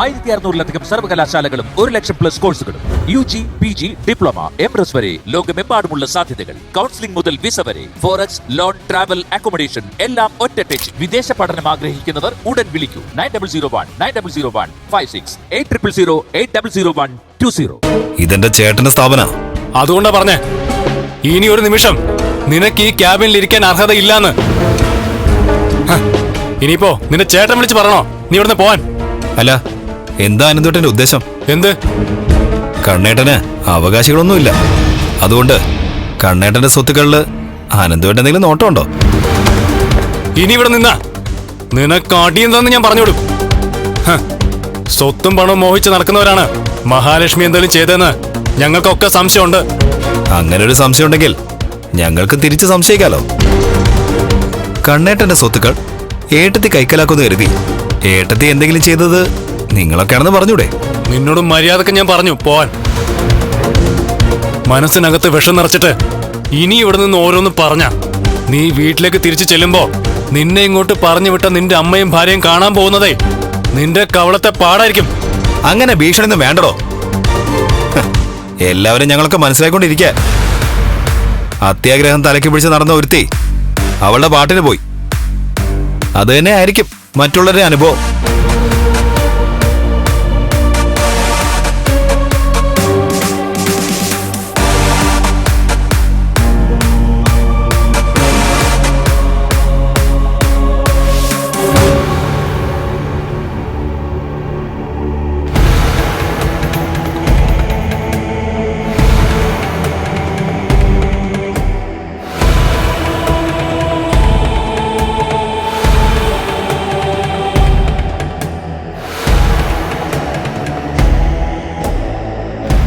ആയിരത്തി അറുന്നൂറിലധികം സർവകലാശാലകളും ഒരു ലക്ഷം പ്ലസ് കോഴ്സുകളും U G P G diploma M S വരെ ലോകമെമ്പാടുമുള്ള സാധ്യതകൾ. കൗൺസിലിംഗ് മുതൽ വിസ വരെ ഫോറക്സ് ലോൺ ട്രാവൽ അക്കോമഡേഷൻ എല്ലാം ഒറ്റ ടച്ച് വിദേശ പഠനം ആഗ്രഹിക്കുന്നവർ ഉടൻ വിളിക്കൂ. Nine double zero one nine double zero one five six eight triple zero eight double zero one two zero ഇതെന്റെ ചേട്ടന്റെ സ്ഥാപന. അതുകൊണ്ടാ പറഞ്ഞേ ഇനി ഒരു നിമിഷം നിനക്ക് ഈ ക്യാബിനിൽ ഇരിക്കാൻ അർഹതയില്ലാന്ന്. ഇല്ലാന്ന് ഇനിയിപ്പോ നിന്റെ ചേട്ടൻ വിളിച്ച് പറയണോ? നീ ഇവിടുന്ന് പോവാൻ. അല്ല എന്താ അനന്തോട്ടന്റെ ഉദ്ദേശം? എന്ത്? കണ്ണേട്ടന് അവകാശികളൊന്നുമില്ല. അതുകൊണ്ട് കണ്ണേട്ടന്റെ സ്വത്തുക്കളിൽ അനന്തോട്ടൻ എന്തെങ്കിലും നോട്ടമുണ്ടോ? ഇനി ഇവിടെ നിന്ന. നിനക്ക് തന്നെ ഞാൻ പറഞ്ഞു ഹ, സ്വത്തും പണവും മോഹിച്ച് നടക്കുന്നവരാണ് മഹാലക്ഷ്മി എന്തെങ്കിലും ചെയ്തതെന്ന് ഞങ്ങൾക്കൊക്കെ സംശയമുണ്ട്. അങ്ങനെ ഒരു സംശയം ഉണ്ടെങ്കിൽ ഞങ്ങൾക്ക് തിരിച്ച് സംശയിക്കാലോ. കണ്ണേട്ടന്റെ സ്വത്തുക്കൾ ഏട്ടത്തി കൈക്കലാക്കുന്നു കരുതി ഏട്ടത്തി എന്തെങ്കിലും ചെയ്തത് നിങ്ങളൊക്കെയാണെന്ന് പറഞ്ഞൂടെ. നിന്നോട് മര്യാദയ്ക്ക് ഞാൻ പറഞ്ഞു പോവാൻ. മനസ്സിനകത്ത് വിഷം നിറച്ചിട്ട് ഇനി ഇവിടെ നിന്ന് ഓരോന്ന് പറഞ്ഞ. നീ വീട്ടിലേക്ക് തിരിച്ചു ചെല്ലുമ്പോ നിന്നെ ഇങ്ങോട്ട് പറഞ്ഞു വിട്ട നിന്റെ അമ്മയും ഭാര്യയും കാണാൻ പോകുന്നതേ നിന്റെ കവളത്തെ പാടായിരിക്കും. അങ്ങനെ ഭീഷണിയൊന്നും വേണ്ടടോ. എല്ലാവരും ഞങ്ങളൊക്കെ മനസ്സിലാക്കിക്കൊണ്ടിരിക്കുക അത്യാഗ്രഹം തലയ്ക്ക് പിടിച്ച് നടന്ന ഒരുത്തി അവളുടെ പാട്ടിന് പോയി. അത് തന്നെ ആയിരിക്കും മറ്റുള്ളവരുടെ അനുഭവം.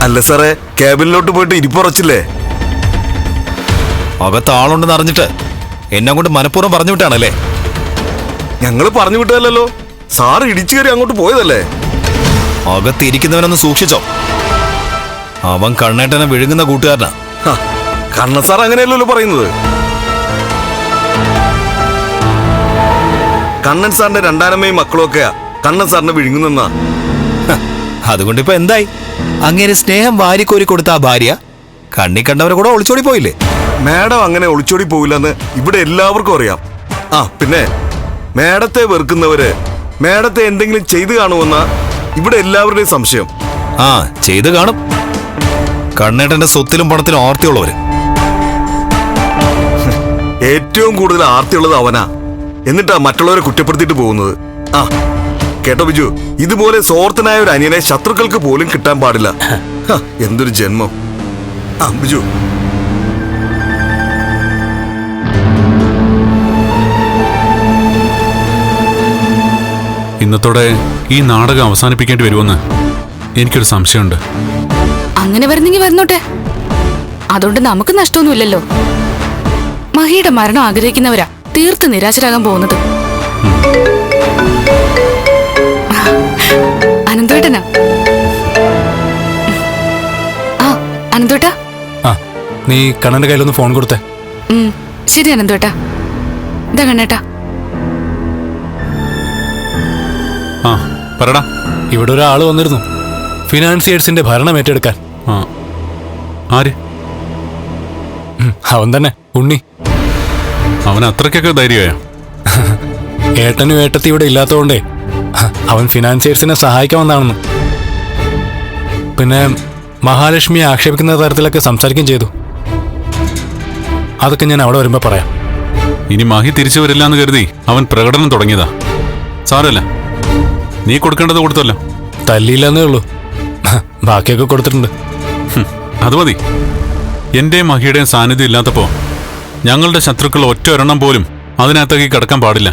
അല്ല സാറേ ക്യാബിനിലോട്ട് പോയിട്ട് ഇരിപ്പുറച്ചില്ലേ അകത്ത് ആളുണ്ടെന്ന് അറിഞ്ഞിട്ട് എന്നെ കൊണ്ട് മനഃപൂർവം പറഞ്ഞു വിട്ടാണല്ലേ? ഞങ്ങൾ പറഞ്ഞു വിട്ടതല്ലോ സാർ ഇടിച്ചു കയറി അങ്ങോട്ട് പോയതല്ലേ? അകത്ത് ഇരിക്കുന്നവനൊന്ന് സൂക്ഷിച്ചോ. അവൻ കണ്ണേട്ടനെ വിഴുങ്ങുന്ന കൂട്ടുകാരനാ. കണ്ണ സാർ അങ്ങനെയല്ലല്ലോ പറയുന്നത്. കണ്ണൻ സാറിന്റെ രണ്ടാനമ്മയും മക്കളും ഒക്കെയാ. കണ്ണൻ സാറിനെ വിഴുങ്ങുന്നെന്നാ. ഹ, ഇപ്പൊ എന്തായി? അങ്ങനെ സ്നേഹം വാരിക്കോരി കൊടുത്ത ആ ഭാര്യ കണ്ണി കണ്ടവരെ കൂടെ ഒളിച്ചോടി പോയില്ലേ? മാഡം അങ്ങനെ ഒളിച്ചോടി പോയില്ലെന്ന് ഇവിടെ എല്ലാവർക്കും അറിയാം. ആ പിന്നെ മാഡത്തെ വെറുക്കുന്നവര് മാഡത്തെ എന്തെങ്കിലും ചെയ്തു കാണുമെന്ന ഇവിടെ എല്ലാവരുടെയും സംശയം. ആ ചെയ്തു കാണും. കണ്ണേട്ടന്റെ സ്വത്തിലും പണത്തിലും ആർത്തിയുള്ളവര്. ഏറ്റവും കൂടുതൽ ആർത്തിയുള്ളത് അവനാ. എന്നിട്ടാ മറ്റുള്ളവരെ കുറ്റപ്പെടുത്തിയിട്ട് പോകുന്നത്. ആ കേട്ടോ ബിജു. ഇതുപോലെ സോർത്തനായ ഒരു അനിയനെ ശത്രുക്കൾക്ക് പോലും കിട്ടാൻ പാടില്ല. എന്തൊരു ജന്മം. ആ ബിജു. ഇന്നത്തോടെ ഈ നാടകം അവസാനിപ്പിക്കേണ്ടി വരുമെന്ന് എനിക്കൊരു സംശയമുണ്ട്. അങ്ങനെ വരുന്നെങ്കിൽ വന്നോട്ടെ. അതുകൊണ്ട് നമുക്ക് നഷ്ടമൊന്നുമില്ലല്ലോ. മഹിയുടെ മരണം ആഗ്രഹിക്കുന്നവരാ തീർത്ത് നിരാശരാകാൻ പോകുന്നത്. നീ കണ്ണന്റെ കയ്യിലൊന്ന് ഫോൺ കൊടുത്തേ. ശരി അനന്തേട്ടാ. ഇതാ കണ്ണേട്ടാ. ആ പറടാ. ഇവിടെ ഒരാൾ വന്നിരുന്നു. ഫിനാൻസിയേഴ്സിന്റെ ഭരണം ഏറ്റെടുക്കാൻ. ആ ആര്? അവൻ തന്നെ ഉണ്ണി. അവൻ അത്രയ്ക്കൊക്കെ ധൈര്യമായ? ഏട്ടനും ഏട്ടത്തി ഇവിടെ ഇല്ലാത്തതുകൊണ്ടേ അവൻ ഫിനാൻസിയേഴ്സിനെ സഹായിക്കാൻ വന്നാണെന്ന്. പിന്നെ മഹാലക്ഷ്മിയെ ആക്ഷേപിക്കുന്ന തരത്തിലൊക്കെ സംസാരിക്കുകയും ചെയ്തു. അതൊക്കെ ഞാൻ അവിടെ വരുമ്പോ പറയാം. ഇനി മാഹി തിരിച്ചു വരില്ല എന്ന് കരുതി അവൻ പ്രകടനം തുടങ്ങിയതാ. സാരല്ല നീ കൊടുക്കേണ്ടത് കൊടുത്തല്ലോ. തല്ലിയില്ലെന്നേ ഉള്ളൂ. ബാക്കിയൊക്കെ കൊടുത്തിട്ടുണ്ട്. അത് മതി. എന്റെയും മഹിയുടെയും സാന്നിധ്യം ഇല്ലാത്തപ്പോ ഞങ്ങളുടെ ശത്രുക്കൾ ഒറ്റ ഒരെണ്ണം പോലും അതിനകത്തേക്ക് കിടക്കാൻ പാടില്ല.